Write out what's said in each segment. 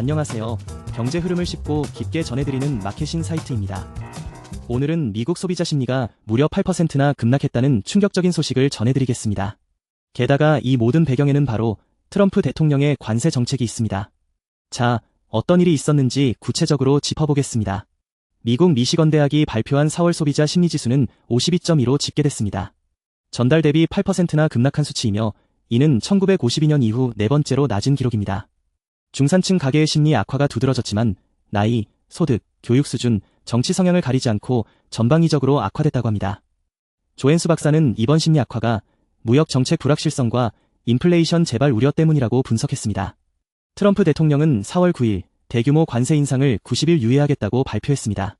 안녕하세요. 경제 흐름을 쉽고 깊게 전해드리는 마케팅 사이트입니다. 오늘은 미국 소비자 심리가 무려 8%나 급락했다는 충격적인 소식을 전해드리겠습니다. 게다가 이 모든 배경에는 바로 트럼프 대통령의 관세 정책이 있습니다. 자, 어떤 일이 있었는지 구체적으로 짚어보겠습니다. 미국 미시건 대학이 발표한 4월 소비자 심리 지수는 52.2로 집계됐습니다. 전달 대비 8%나 급락한 수치이며 이는 1952년 이후 네 번째로 낮은 기록입니다. 중산층 가계의 심리 악화가 두드러졌지만 나이, 소득, 교육 수준, 정치 성향을 가리지 않고 전방위적으로 악화됐다고 합니다. 조앤수 박사는 이번 심리 악화가 무역 정책 불확실성과 인플레이션 재발 우려 때문이라고 분석했습니다. 트럼프 대통령은 4월 9일 대규모 관세 인상을 90일 유예하겠다고 발표했습니다.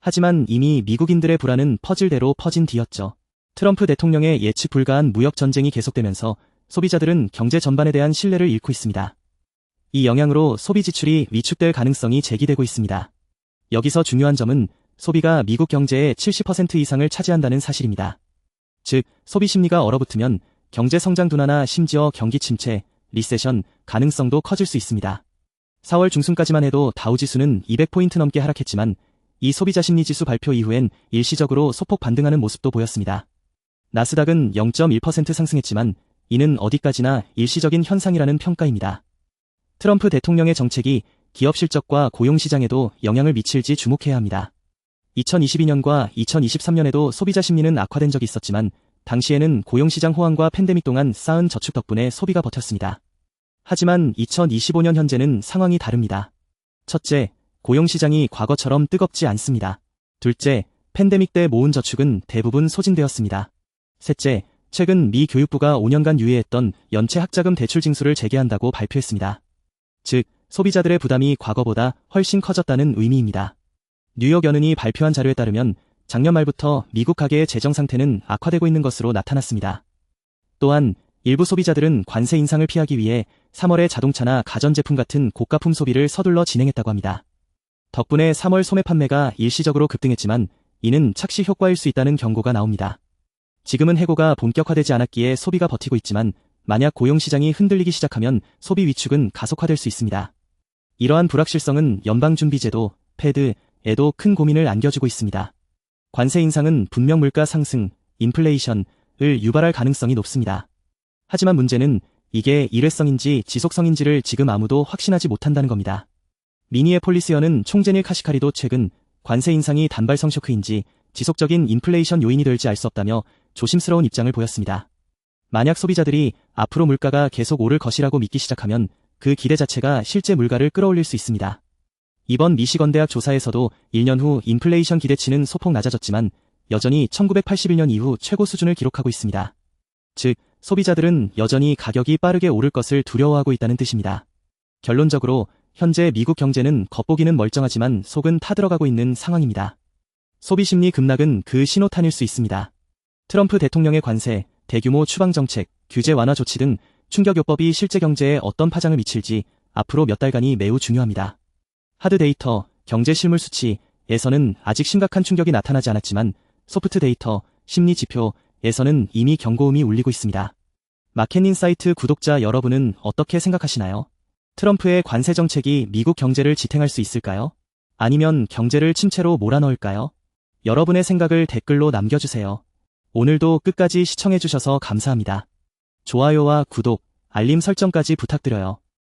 하지만 이미 미국인들의 불안은 퍼즐대로 퍼진 뒤였죠. 트럼프 대통령의 예측 불가한 무역 전쟁이 계속되면서 소비자들은 경제 전반에 대한 신뢰를 잃고 있습니다. 이 영향으로 소비 지출이 위축될 가능성이 제기되고 있습니다. 여기서 중요한 점은 소비가 미국 경제의 70% 이상을 차지한다는 사실입니다. 즉, 소비 심리가 얼어붙으면 경제 성장 둔화나 심지어 경기 침체, 리세션 가능성도 커질 수 있습니다. 4월 중순까지만 해도 다우지수는 200포인트 넘게 하락했지만 이 소비자 심리 지수 발표 이후엔 일시적으로 소폭 반등하는 모습도 보였습니다. 나스닥은 0.1% 상승했지만 이는 어디까지나 일시적인 현상이라는 평가입니다. 트럼프 대통령의 정책이 기업 실적과 고용 시장에도 영향을 미칠지 주목해야 합니다. 2022년과 2023년에도 소비자 심리는 악화된 적이 있었지만 당시에는 고용시장 호황과 팬데믹 동안 쌓은 저축 덕분에 소비가 버텼습니다. 하지만 2025년 현재는 상황이 다릅니다. 첫째, 고용시장이 과거처럼 뜨겁지 않습니다. 둘째, 팬데믹 때 모은 저축은 대부분 소진되었습니다. 셋째, 최근 미 교육부가 5년간 유예했던 연체 학자금 대출 징수를 재개한다고 발표했습니다. 즉, 소비자들의 부담이 과거보다 훨씬 커졌다는 의미입니다. 뉴욕 연은이 발표한 자료에 따르면 작년 말부터 미국 가계의 재정 상태는 악화되고 있는 것으로 나타났습니다. 또한 일부 소비자들은 관세 인상을 피하기 위해 3월에 자동차나 가전제품 같은 고가품 소비를 서둘러 진행했다고 합니다. 덕분에 3월 소매 판매가 일시적으로 급등했지만 이는 착시 효과일 수 있다는 경고가 나옵니다. 지금은 해고가 본격화되지 않았기에 소비가 버티고 있지만 만약 고용시장이 흔들리기 시작하면 소비 위축은 가속화될 수 있습니다. 이러한 불확실성은 연방준비제도, 패드에도 큰 고민을 안겨주고 있습니다. 관세 인상은 분명 물가 상승, 인플레이션을 유발할 가능성이 높습니다. 하지만 문제는 이게 일회성인지 지속성인지를 지금 아무도 확신하지 못한다는 겁니다. 미니에폴리스연은 총재닐 카시카리도 최근 관세 인상이 단발성 쇼크인지 지속적인 인플레이션 요인이 될지 알 수 없다며 조심스러운 입장을 보였습니다. 만약 소비자들이 앞으로 물가가 계속 오를 것이라고 믿기 시작하면 그 기대 자체가 실제 물가를 끌어올릴 수 있습니다. 이번 미시건 대학 조사에서도 1년 후 인플레이션 기대치는 소폭 낮아졌지만 여전히 1981년 이후 최고 수준을 기록하고 있습니다. 즉, 소비자들은 여전히 가격이 빠르게 오를 것을 두려워하고 있다는 뜻입니다. 결론적으로 현재 미국 경제는 겉보기는 멀쩡하지만 속은 타들어가고 있는 상황입니다. 소비 심리 급락은 그 신호탄일 수 있습니다. 트럼프 대통령의 관세, 대규모 추방 정책, 규제 완화 조치 등 충격요법이 실제 경제에 어떤 파장을 미칠지 앞으로 몇 달간이 매우 중요합니다. 하드 데이터, 경제 실물 수치에서는 아직 심각한 충격이 나타나지 않았지만 소프트 데이터, 심리 지표에서는 이미 경고음이 울리고 있습니다. 마켓닌 사이트 구독자 여러분은 어떻게 생각하시나요? 트럼프의 관세 정책이 미국 경제를 지탱할 수 있을까요? 아니면 경제를 침체로 몰아넣을까요? 여러분의 생각을 댓글로 남겨주세요. 오늘도 끝까지 시청해주셔서 감사합니다. 좋아요와 구독, 알림 설정까지 부탁드려요.